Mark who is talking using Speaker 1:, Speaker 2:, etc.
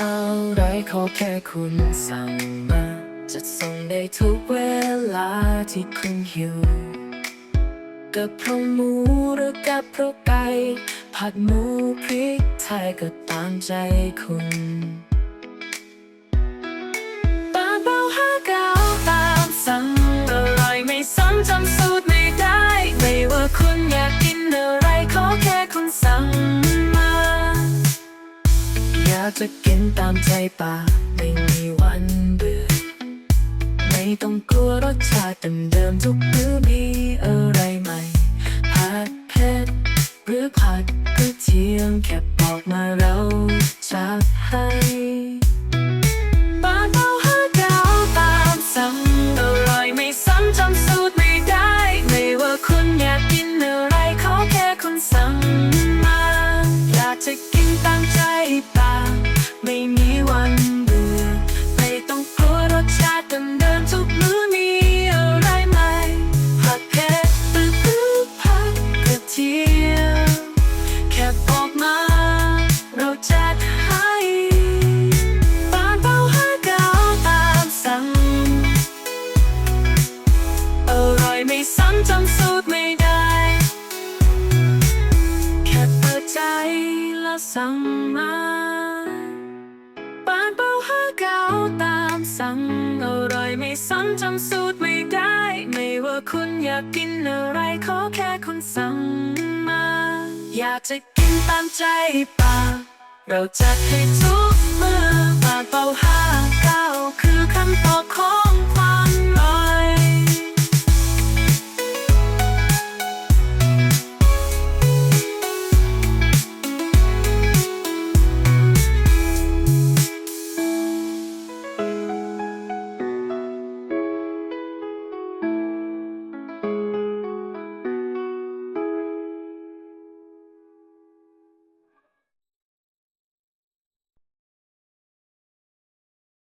Speaker 1: อะไรขอแค่คุณสั่งมา จะส่งได้ทุกเวลาที่คุณหิวกับเพราหมูหรือกับเพราไก่ผัดหมูพริกไทยก็ตามใจคุณปากเบาห้าเก้าตามสั่งอร่อยไม่ซ้ำจำสูตรากจะกินตามใจปากไม่มีวันเบื่อ ไม่ต้องกลัวรสชาติเดิมๆทุกมื้อมีอะไรใหม่ผัดเผ็ดหรือผัดกระเทียมแค่บอกมาเราจะให้ สั่งมาปานเป้าหาเกาตามสั่งอร่อยไม่ซ้ำจำสูตรไม่ได้ ไม่ว่าคุณอยากกินอะไรขอแค่คุณสั่งมา อยากจะกินตามใจปากเราจัดให้ทุก